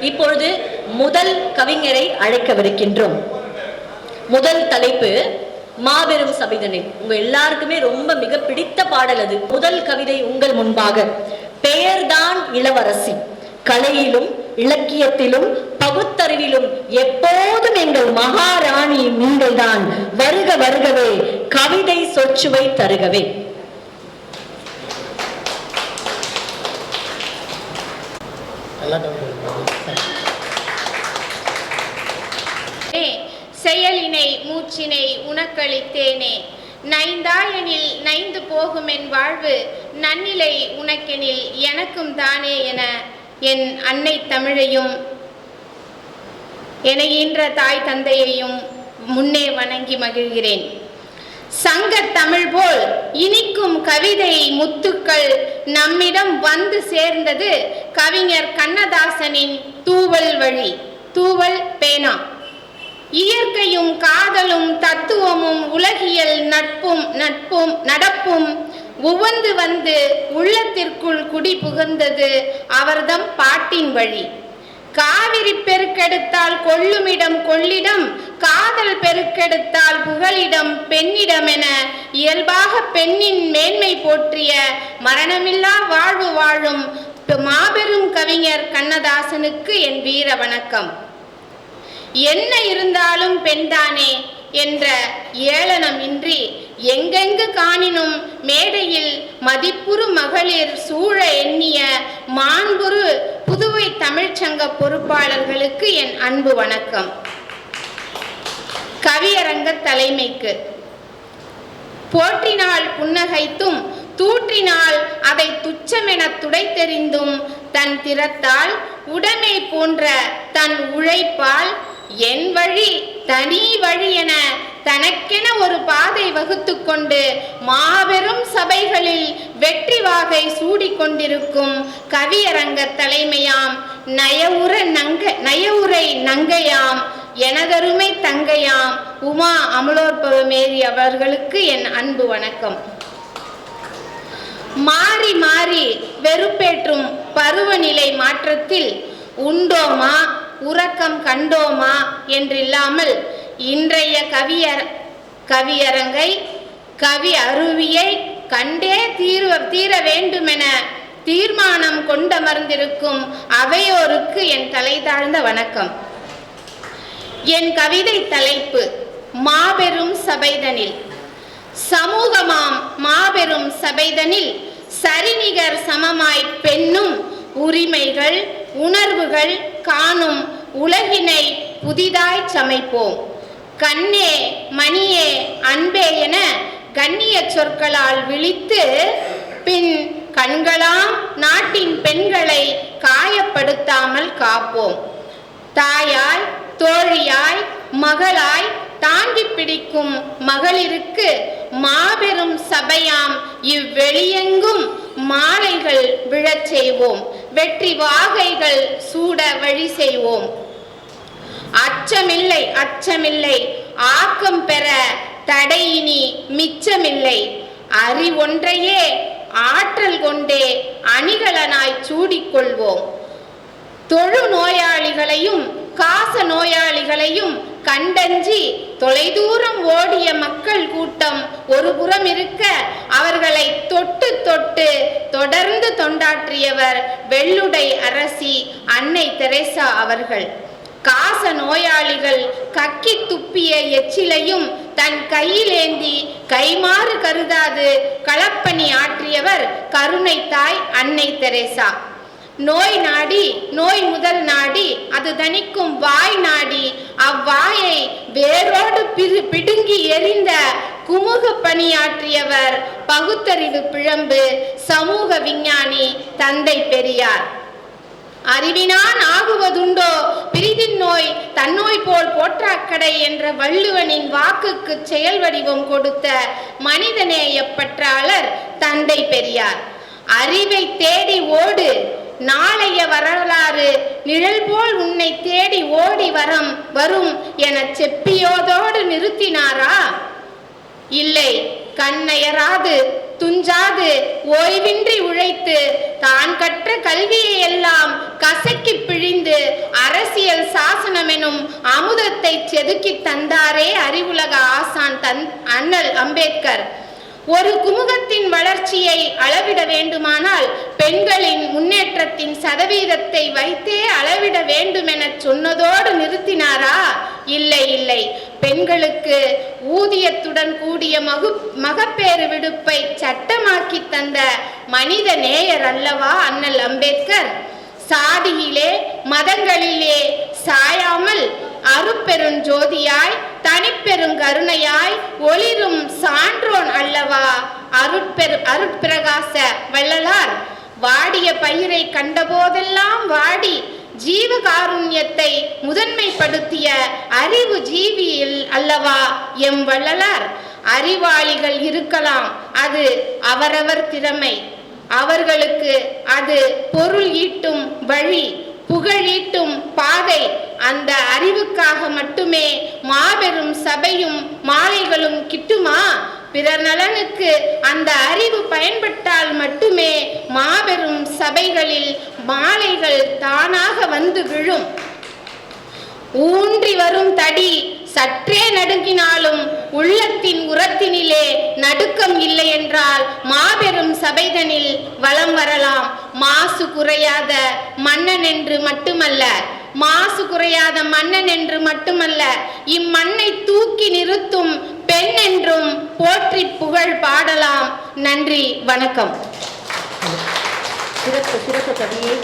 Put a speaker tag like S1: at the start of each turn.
S1: இப்பொழுது முதல் கவிஞரை அழைக்கவிருக்கின்றோம். முதல் தலைப்பு மாபெரும் சபிதனை உங்க எல்லாருக்குமே ரொம்ப மிக பிடித்த பாடல் அது. முதல் கவிதை உங்கள் முன்பாக. பெயர்தான் இளவரசி. கலையிலும் இலக்கியத்திலும் பகுத்தறிவிலும் எப்போதும் எங்கள் மகாராணி நீங்கள்தான். வருக வருகவே கவிதை சொச்சுவை தருகவே.
S2: நல்லா கவிதை
S3: ஏ, செயலினை மூச்சினை உனக்களித்தேனே நைந்தாயனில் நைந்து போகும் என் வாழ்வு நன்னிலை உனக்கெனில் எனக்கும் தானே என என் அன்னை தமிழையும் என ஈன்ற தாய் தந்தையையும் முன்னே வணங்கி மகிழ்கிறேன். சங்க தமிழ் போல் இனிக்கும் கவிதை முத்துக்கள் நம்மிடம் வந்து சேர்ந்தது கவிஞர் கண்ணதாசனின் தூவல் வழி தூவல் பேனா. இயற்கையும் காதலும் தத்துவமும் உலகியல் நட்பும் நட்பும் நடப்பும் உவந்து வந்து உள்ளத்திற்குள் குடி புகுந்தது அவர்தம் பாட்டின் வழி. காவிரி பெருக்கெடுத்தால் கொள்ளுமிடம் கொள்ளிடம் காதல் பெருக்கெடுத்தால் புகலிடம் பெண்ணிடம் என இயல்பாக பெண்ணின் மேன்மை போற்றிய மரணமில்லா வாழ்வு வாழும் மாபெரும் கவிஞர் கண்ணதாசனுக்கு என் வீர வணக்கம். என்ன இருந்தாலும் பெண்தானே என்ற ஏளனம் இன்றி எங்கெங்கு காணினும் மேடையில் மதிப்புறு மகளிர் சூழ எண்ணிய மாண்புறு புதுவை தமிழ்ச்சங்க பொறுப்பாளர்களுக்கு என் அன்பு வணக்கம். கவியரங்க தலைமைக்கு. போற்றினால் புன்னகைத்தும் தூற்றினால் அதை துச்சமென துடைத்தெறிந்தும் தன் திறத்தால் உடைமை போன்ற தன் உழைப்பால் என் வழி தனி வழி என தனக்கென ஒரு பாதை வகுத்து கொண்டு மாபெரும் சபைகளில் வெற்றி வாகை சூடிக்கொண்டிருக்கும் கவியரங்க தலைமையாம் நயவுர நங்க நயவுரை நங்கையாம் எனதருமை தங்கையாம் உமா அமலோற்பவமேரி அவர்களுக்கு என் அன்பு வணக்கம். மாறி மாறி வெறுப்பேற்றும் பருவநிலை மாற்றத்தில் உண்டோமா? உறக்கம் கண்டோமா? என்றில்லாமல் இன்றைய கவியர் கவியரங்கை கவி அருவியை கண்டே தீர தீர வேண்டுமென தீர்மானம் கொண்டமர்ந்திருக்கும் அவையோருக்கு என் தலை தாழ்ந்த வணக்கம். என் கவிதை தலைப்பு மாபெரும் சபைதனில். சமூகமாம் மாபெரும் சபைதனில் சரிநிகர் சமமாய் பெண்ணும் உரிமைகள் உணர்வுகள் காணும் உலகினை புதிதாய் சமைப்போம். கண்ணே மணியே அன்பே என கண்ணிய சொற்களால் விழித்து பின் கண்களாம் நாட்டின் பெண்களை காயப்படுத்தாமல் காப்போம். தாயாய் தோழியாய் மகளாய் தாங்கி பிடிக்கும் மகளிருக்கு மாபெரும் சபையாம். இவ்வெளியெங்கும் மாலைகள் விழச் செய்வோம். வெற்றி வாகைகள் சூட வழி செய்வோம். அச்சமில்லை அச்சமில்லை. ஆக்கம் பெற தடையினி மிச்சமில்லை. அறிவொன்றையே ஆற்றல் கொண்டே அணிகலனாய் சூடிக்கொள்வோம். தொழு நோயாளிகளையும் காச நோயாளிகளையும் கண்டஞ்சி தொலைதூரம் ஓடிய மக்கள் கூட்டம் ஒரு புறம் இருக்க அவர்களை தொட்டு தொட்டு தொடர்ந்து தொண்டாற்றியவர் வெள்ளுடை அரசி அன்னை தெரேசா அவர்கள். காச நோயாளிகள் கக்கி துப்பிய எச்சிலையும் தன் கையிலேந்தி கைமாறு கருதாது களப்பணி ஆற்றியவர் கருணை தாய் அன்னை தெரேசா. நோய் நாடி நோய் முதல் நாடி அது தணிக்கும் வாய் நாடி. அவ்வாயை வேரோடு பிரு பிடுங்கி எறிந்த குமுக பணியாற்றியவர் பகுத்தறிவு பிழம்பு சமூக விஞ்ஞானி தந்தை பெரியார். அறிவினான் ஆகுவதுண்டோ? பிரிதின் நோய் தன்னோய் போல் போற்றாக்கடை என்ற வள்ளுவனின் வாக்குக்கு செயல் வடிவம் கொடுத்த மனிதநேய பற்றாளர் தந்தை பெரியார். அறிவை தேடி ஓடு நாளைய வரலாறு நிழல் போல் உன்னை தேடி ஓடி வரம் வரும் என செப்பியோதோடு நிறுத்தினாரா? இல்லை கண்ணயராது துஞ்சாது ஓய்வின்றி உழைத்து தான் கற்ற கல்வியை எல்லாம் கசக்கி பிழிந்து எனும் அமுதத்தை செதுக்கி தந்தாரே அறிவுலக ஆசான் தன் அண்ணல் அம்பேத்கர். ஒரு குமுகத்தின் வளர்ச்சியை அளவிட வேண்டுமானால் பெண்களின் முன்னேற்றத்தின் சதவீதத்தை வைத்தே அளவிட வேண்டுமென சொன்னதோடு நிறுத்தினாரா? இல்லை இல்லை. பெண்களுக்கு ஊதியத்துடன் கூடிய மகு மகப்பேறு விடுப்பை சட்டமாக்கி தந்த மனித நேயர் அல்லவா அண்ணல் அம்பேத்கர்? சாதியிலே மதங்களிலே சாயாமல் அருட்பெருஞ்சோதியாய் தனிப்பெருங்கருணையாய் ஒளிரும் சான்றோன் அல்லவா? அருட்பெரு அருட்பிரகாச வள்ளலார் வாடிய பயிரை கண்டபோதெல்லாம் வாடி ஜீவகாருண்யத்தை முதன்மைப்படுத்திய அறிவு ஜீவியில் அல்லவா எம் வள்ளலார்? அறிவாளிகள் இருக்கலாம் அது அவரவர் திறமை. அவர்களுக்கு அது பொருள் ஈட்டும் வழி புகழீட்டும் பாதை அந்த அறிவுக்காக மட்டுமே மாபெரும் சபையும் மாலைகளும் கிட்டுமா? பிறர் நலனுக்கு அந்த அறிவு பயன்பட்டால் மட்டுமே மாபெரும் சபைகளில் மாலைகள் தானாக வந்து விழும். ஊன்றி வரும் தடி சற்றே நடுங்கினாலும் உள்ளத்தின் உரத்தினிலே நடுக்கம் இல்லை என்றால் மாபெரும் சபைதனில் வலம் வரலாம். மாசு குறையாத மன்னன் என்று மட்டுமல்ல மாசு குறையாத மன்னன் என்று மட்டுமல்ல இம்மண்ணை தூக்கி நிறுத்தும் பெண் என்றும் போற்றி புகழ் பாடலாம். நன்றி வணக்கம்.
S1: சிறப்பு சிறப்பு கவியே.